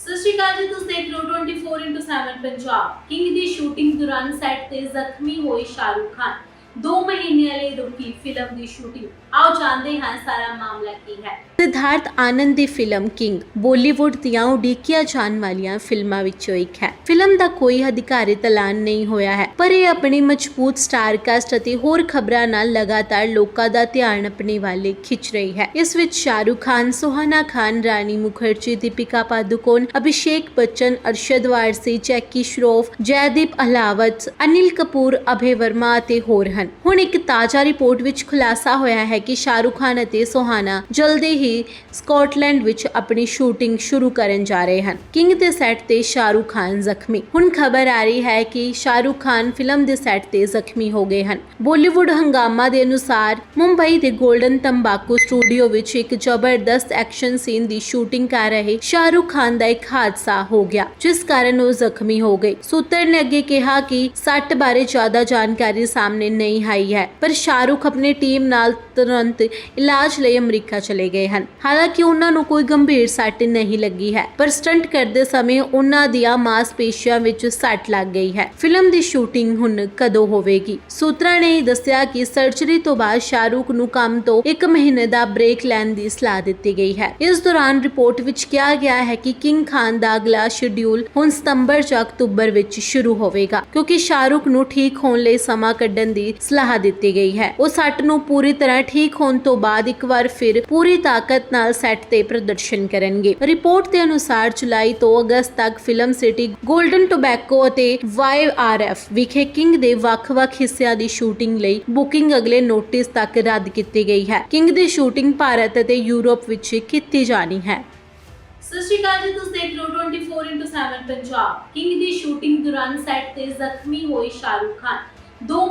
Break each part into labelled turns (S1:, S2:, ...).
S1: ਸਤਿ ਸ਼੍ਰੀ ਅਕਾਲ ਜੀ, ਤੁਸੀਂ ਦੇਖ ਰਹੇ ਹੋ 24/7 ਪੰਜਾਬ। ਕਿੰਗ ਦੀ ਸ਼ੂਟਿੰਗ ਦੌਰਾਨ ਸੈੱਟ ਤੇ ਜ਼ਖਮੀ ਹੋਏ ਸ਼ਾਹਰੁਖ ਖਾਨ। 2 ਮਹੀਨਿਆਂ ਲਈ ਰੁਕੀ ਫਿਲਮ ਦੀ ਸ਼ੂਟਿੰਗ। ਆਓ ਜਾਣਦੇ ਹਾਂ ਸਾਰਾ ਮਾਮਲਾ ਕੀ ਹੈ।
S2: ਸਿਧਾਰਥ ਆਨੰਦ ਦੀ ਫਿਲਮ ਕਿੰਗ, ਬਾਲੀਵੁੱਡ ਦੀਆਂ ਉਡੀਕੀਆਂ ਜਾਣ ਵਾਲੀਆਂ ਫਿਲਮਾਂ ਵਿੱਚੋਂ ਇੱਕ ਹੈ। ਫਿਲਮ ਦਾ ਕੋਈ ਅਧਿਕਾਰਿਤ ਐਲਾਨ ਨਹੀਂ ਹੋਇਆ ਹੈ, ਪਰ ਇਹ ਆਪਣੀ ਮਜ਼ਬੂਤ ਸਟਾਰ ਕਾਸਟ ਅਤੇ ਹੋਰ ਖਬਰਾਂ ਨਾਲ ਲਗਾਤਾਰ ਲੋਕਾਂ ਦਾ ਧਿਆਨ ਆਪਣੇ ਵੱਲ ਖਿੱਚ ਰਹੀ ਹੈ। ਇਸ ਵਿੱਚ ਸ਼ਾਹਰੁਖ ਖਾਨ ਸੁਹਾਨਾ ਖਾਨ, ਰਾਣੀ ਮੁਖਰਜੀ, ਦੀਪਿਕਾ ਪਾਦੂਕੋਣ, ਅਭਿਸ਼ੇਕ ਬੱਚਨ, ਅਰਸ਼ਦ ਵਾਰਸੀ, ਜੈਕੀ ਸ਼ਰੋਫ, ਜੈਦੀਪ ਅਹਲਾਵਤ ਅਨਿਲ ਕਪੂਰ, ਅਭੇ ਵਰਮਾ ਅਤੇ ਹੋਰ ਹਨ। ਹੁਣ ਇੱਕ ਤਾਜ਼ਾ ਰਿਪੋਰਟ ਵਿੱਚ ਖੁਲਾਸਾ ਹੋਇਆ ਹੈ ਕਿ ਸ਼ਾਹਰੁਖ ਖਾਨ ਅਤੇ ਸੁਹਾਨਾ ਜਲਦੀ ਹੀ ਸਕਾਟਲੈਂਡ ਵਿੱਚ ਆਪਣੀ ਸ਼ੂਟਿੰਗ ਸ਼ੁਰੂ ਕਰਨ ਜਾ ਰਹੇ ਹਨ। ਕਿੰਗ ਦੇ ਸੈੱਟ ਤੇ ਸ਼ਾਹਰੁਖ ਖਾਨ ਜ਼ਖਮੀ। ਹੁਣ ਖਬਰ ਆ ਰਹੀ ਹੈ ਕਿ ਸ਼ਾਹਰੁਖ ਖਾਨ ਫਿਲਮ ਦੇ ਸੈੱਟ ਤੇ ਜ਼ਖਮੀ ਹੋ ਗਏ ਹਨ। ਬਾਲੀਵੁੱਡ ਹੰਗਾਮਾ ਦੇ ਅਨੁਸਾਰ ਮੁੰਬਈ ਦੇ ਗੋਲਡਨ ਤੰਬਾਕੂ ਸਟੂਡੀਓ ਵਿੱਚ ਇੱਕ ਜ਼ਬਰਦਸਤ ਐਕਸ਼ਨ ਸੀਨ ਦੀ ਸ਼ੂਟਿੰਗ ਕਰ ਰਹੇ ਸ਼ਾਹਰੁਖ ਖਾਨ ਦਾ ਇੱਕ ਹਾਦਸਾ ਹੋ ਗਿਆ, ਜਿਸ ਕਾਰਨ ਉਹ ਜ਼ਖਮੀ ਹੋ ਗਏ। ਸੂਤਰ ਨੇ ਅੱਗੇ ਕਿਹਾ ਕਿ ਸੱਟ ਬਾਰੇ ਜ਼ਿਆਦਾ ਜਾਣਕਾਰੀ ਸਾਹਮਣੇ ਨਹੀਂ ਆਈ ਹੈ, ਪਰ ਸ਼ਾਹਰੁਖ ਆਪਣੀ ਟੀਮ ਨਾਲ ਤੁਰੰਤ ਇਲਾਜ ਲਈ ਅਮਰੀਕਾ ਚਲੇ ਗਏ ਹਨ। ਹਾਲਾਂਕਿ ਉਹਨਾਂ ਨੂੰ ਕੋਈ ਗੰਭੀਰ ਸੱਟ ਨਹੀਂ ਲੱਗੀ ਹੈ, ਪਰ ਸਟੰਟ ਕਰਦੇ ਸਮੇਂ ਉਹਨਾਂ ਦੀਆਂ ਮਾਸਪੇਸ਼ੀਆਂ ਵਿੱਚ ਸੱਟ ਲੱਗ ਗਈ ਹੈ। ਫਿਲਮ ਦੀ ਸ਼ੂਟਿੰਗ ਹੁਣ ਕਦੋਂ ਹੋਵੇਗੀ? ਸੂਤਰਾਂ ਨੇ ਦੱਸਿਆ ਕਿ ਸਰਜਰੀ ਤੋਂ ਬਾਅਦ ਸ਼ਾਹਰੁਖ ਨੂੰ ਕੰਮ ਤੋਂ 1 ਮਹੀਨੇ ਦਾ ਬ੍ਰੇਕ ਲੈਣ ਦੀ ਸਲਾਹ ਦਿੱਤੀ ਗਈ ਹੈ। ਇਸ ਦੌਰਾਨ ਰਿਪੋਰਟ ਵਿੱਚ ਕਿਹਾ ਗਿਆ ਹੈ ਕਿ ਕਿੰਗ ਖਾਨ ਦਾ ਅਗਲਾ ਸ਼ਡਿਊਲ ਹੁਣ ਸਤੰਬਰ ਜਾਂ ਅਕਤੂਬਰ ਵਿੱਚ ਸ਼ੁਰੂ ਹੋਵੇਗਾ, ਕਿਉਂਕਿ ਸ਼ਾਹਰੁਖ ਨੂੰ ਠੀਕ ਹੋਣ ਲਈ ਸਮਾਂ ਕੱਢਣ ਦੀ ਸਲਾਹ ਦਿੱਤੀ ਗਈ ਹੈ। ਉਹ ਸੱਟ ਨੂੰ ਪੂਰੀ ਤਰ੍ਹਾਂ ਠੀਕ ਹੋਣ ਤੋਂ ਬਾਅਦ ਇੱਕ ਵਾਰ ਫਿਰ ਪੂਰੀ ਤਾਕਤ ਨਾਲ ਸੈੱਟ ਤੇ ਪ੍ਰਦਰਸ਼ਨ ਕਰਨਗੇ। ਰਿਪੋਰਟ ਦੇ ਅਨੁਸਾਰ ਜੁਲਾਈ ਤੋਂ ਅਗਸਤ ਤੱਕ ਫਿਲਮ ਸਿਟੀ 골ਡਨ ਟੋਬੈਕੋ ਅਤੇ ਵਾਈਆਰਐਫ ਵਿਖੇ ਕਿੰਗ ਦੇ ਵੱਖ-ਵੱਖ ਹਿੱਸਿਆਂ ਦੀ ਸ਼ੂਟਿੰਗ ਲਈ ਬੁਕਿੰਗ ਅਗਲੇ ਨੋਟਿਸ ਤੱਕ ਰੱਦ ਕੀਤੀ ਗਈ ਹੈ। ਕਿੰਗ ਦੀ ਸ਼ੂਟਿੰਗ ਭਾਰਤ ਅਤੇ ਯੂਰਪ ਵਿੱਚ ਕੀਤੀ ਜਾਣੀ ਹੈ।
S1: ਸਤਿ ਸ਼੍ਰੀ ਅਕਾਲ ਜੀ, ਤੁਸੀਂ ਦੇਖ ਰਹੇ ਹੋ 24/7 ਪੰਜਾਬ। ਕਿੰਗ ਦੀ ਸ਼ੂਟਿੰਗ ਦੌਰਾਨ ਸੈੱਟ ਤੇ ਜ਼ਖਮੀ ਹੋਏ ਸ਼ਾਹਰੁਖ ਖਾਨ। 2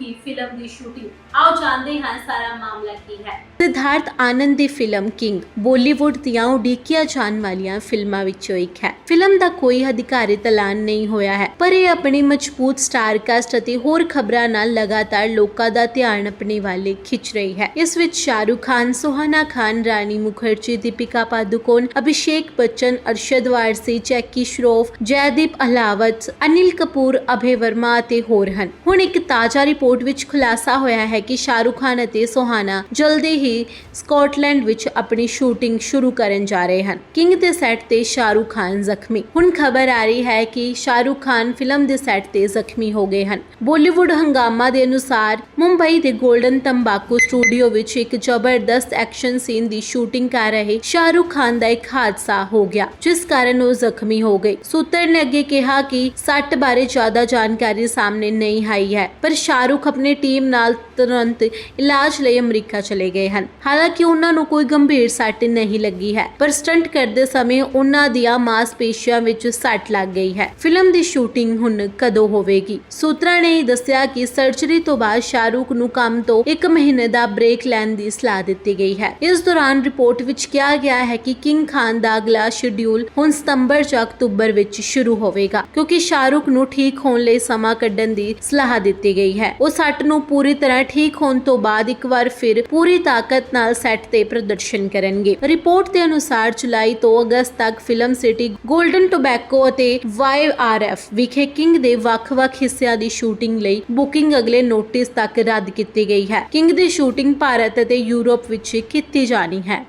S1: ਮਹੀਨਿਆਂ ਫਿਲਮ ਦੀ ਸ਼ੂਟਿੰਗ? ਆਓ ਜਾਣਦੇ ਹਾਂ ਸਾਰਾ ਮਾਮਲਾ ਕੀ ਹੈ।
S2: ਸਿਧਾਰਥ ਆਨੰਦ ਦੀ ਫਿਲਮ ਕਿੰਗ, ਬਾਲੀਵੁੱਡ ਦੀਆਂ ਉਡੀਕੀਆਂ ਜਾਣ ਵਾਲੀਆਂ ਫਿਲਮਾਂ ਵਿੱਚੋਂ ਇੱਕ ਹੈ। ਫਿਲਮ ਦਾ ਕੋਈ ਅਧਿਕਾਰਿਤ ਐਲਾਨ ਨਹੀਂ ਹੋਇਆ ਹੈ, ਪਰ ਇਹ ਆਪਣੀ ਮਜ਼ਬੂਤ ਸਟਾਰ ਕਾਸਟ ਅਤੇ ਹੋਰ ਖਬਰਾਂ ਨਾਲ ਲਗਾਤਾਰ ਲੋਕਾਂ ਦਾ ਧਿਆਨ ਆਪਣੇ ਵਾਲੇ ਖਿੱਚ ਰਹੀ ਹੈ। ਇਸ ਵਿੱਚ ਸ਼ਾਹਰੁਖ ਖਾਨ ਸੁਹਾਨਾ ਖਾਨ, ਰਾਣੀ ਮੁਖਰਜੀ, ਦੀਪਿਕਾ ਪਾਦੁਕੋਣ, ਅਭਿਸ਼ੇਕ ਬੱਚਨ, ਅਰਸ਼ਦ ਵਾਰਸੀ, ਜੈਕੀ ਸ਼ਰੋਫ, ਜੈਦੀਪ ਅਹਲਾਵਤ ਅਨਿਲ ਕਪੂਰ, ਅਭੇ ਵਰਮਾ ਅਤੇ ਹੋਰ ਹਨ। ਹੁਣ ਇੱਕ ਤਾਜ਼ਾ ਰਿਪੋਰਟ ਵਿੱਚ ਖੁਲਾਸਾ ਹੋਇਆ ਹੈ ਕਿ ਸ਼ਾਹਰੁਖ ਖਾਨ ਅਤੇ ਸੋਹਾਨਾ ਜਲਦੀ ਹੀ ਸਕਾਟਲੈਂਡ ਵਿੱਚ ਆਪਣੀ ਸ਼ੂਟਿੰਗ ਸ਼ੁਰੂ ਕਰਨ ਜਾ ਰਹੇ ਹਨ। ਕਿੰਗ ਦੇ ਸੈੱਟ ਤੇ ਸ਼ਾਹਰੁਖ ਖਾਨ ਜ਼ਖਮੀ। ਹੁਣ ਖਬਰ ਆ ਰਹੀ ਹੈ ਕਿ ਸ਼ਾਹਰੁਖ ਖਾਨ ਫਿਲਮ ਦੇ ਸੈੱਟ ਤੇ ਜ਼ਖਮੀ ਹੋ ਗਏ ਹਨ। ਬਾਲੀਵੁੱਡ ਹੰਗਾਮਾ ਦੇ ਅਨੁਸਾਰ ਮੁੰਬਈ ਦੇ 골ਡਨ ਤੰਬਾਕੂ ਸਟੂਡੀਓ ਵਿੱਚ ਇੱਕ ਜ਼ਬਰਦਸਤ ਐਕਸ਼ਨ ਸੀਨ ਦੀ ਸ਼ੂਟਿੰਗ ਕਰ ਰਹੇ ਸ਼ਾਹਰੁਖ ਖਾਨ ਦਾ ਇੱਕ ਹਾਦਸਾ ਹੋ ਗਿਆ, ਜਿਸ ਕਾਰਨ ਉਹ ਜ਼ਖਮੀ ਹੋ ਗਏ। ਸੂਤਰ ਨੇ ਅੱਗੇ ਕਿਹਾ ਕਿ ਸੱਟ ਬਾਰੇ ਜ਼ਿਆਦਾ ਜਾਣਕਾਰੀ ਸਾਹਮਣੇ ਨਹੀਂ ਆਈ ਹੈ, ਪਰ ਸ਼ਾਹਰੁਖ ਆਪਣੀ ਟੀਮ ਨਾਲ ਤੁਰੰਤ ਇਲਾਜ ਲਈ ਅਮਰੀਕਾ ਚਲੇ ਗਏ ਹਨ। ਹਾਲਾਂਕਿ ਉਹਨਾਂ ਨੂੰ ਕੋਈ ਗੰਭੀਰ ਸੱਟ ਨਹੀਂ ਲੱਗੀ ਹੈ, ਪਰ ਸਟੰਟ ਕਰਦੇ ਸਮੇਂ ਉਹਨਾਂ ਦੀਆਂ ਮਾਸਪੇਸ਼ੀਆਂ ਵਿੱਚ ਸੱਟ ਲੱਗ ਗਈ ਹੈ। ਫਿਲਮ ਦੀ ਸ਼ੂਟਿੰਗ ਹੁਣ ਕਦੋਂ ਹੋਵੇਗੀ? ਸੂਤਰਾਂ ਨੇ ਦੱਸਿਆ ਕਿ ਸਰਜਰੀ ਤੋਂ ਬਾਅਦ ਸ਼ਾਹਰੁਖ ਨੂੰ ਕੰਮ ਤੋਂ 1 ਮਹੀਨੇ ਦਾ ਬ੍ਰੇਕ ਲੈਣ ਦੀ ਸਲਾਹ ਦਿੱਤੀ ਗਈ ਹੈ ਇਸ ਦੌਰਾਨ ਰਿਪੋਰਟ ਵਿੱਚ ਕਿਹਾ ਗਿਆ ਹੈ ਕਿ ਕਿੰਗ ਖਾਨ ਦਾ ਅਗਲਾ ਸ਼ਡਿਊਲ ਹੁਣ ਸਤੰਬਰ ਜਾਂ ਅਕਤੂਬਰ ਵਿੱਚ ਸ਼ੁਰੂ ਹੋਵੇਗਾ ਕਿਉਂਕਿ ਸ਼ਾਹਰੁਖ ਨੂੰ ਠੀਕ ਹੋਣ ਲਈ ਸਮਾਂ ਕੱਢਣ ਦੀ ਸਲਾਹ ਦਿੱਤੀ ਗਈ ਹੈ ਉਹ ਸੱਟ ਨੂੰ ਪੂਰੀ ਤਰ੍ਹਾਂ ਠੀਕ ਹੋਣ ਤੋਂ ਬਾਅਦ ਇੱਕ ਵਾਰ ਫਿਰ ਪੂਰੀ ਤਾਕਤ ਨਾਲ ਸੈੱਟ ਤੇ ਪ੍ਰਦਰਸ਼ਨ ਕਰਨਗੇ ਰਿਪੋਰਟ ਦੇ ਅਨੁਸਾਰ ਜੁਲਾਈ ਤੋਂ ਅਗਸਤ ਤੱਕ ਫਿਲਮ ਸਿਟੀ 골ਡਨ ਟੋਬੈਕੋ ਅਤੇ ਵਾਈਆਰਐਫ ਵਿਖੇ ਕਿੰਗ ਦੇ ਵੱਖ-ਵੱਖ ਹਿੱਸਿਆਂ ਦੀ ਸ਼ੂਟਿੰਗ ਲਈ ਬੁਕਿੰਗ ਅਗਲੇ ਨੋਟਿਸ ਤੱਕ ਤੱਕ ਰੱਦ ਕੀਤੀ ਗਈ ਹੈ। ਕਿੰਗ ਦੀ ਸ਼ੂਟਿੰਗ ਭਾਰਤ ਅਤੇ ਯੂਰਪ ਵਿੱਚ ਕੀਤੀ ਜਾਣੀ ਹੈ।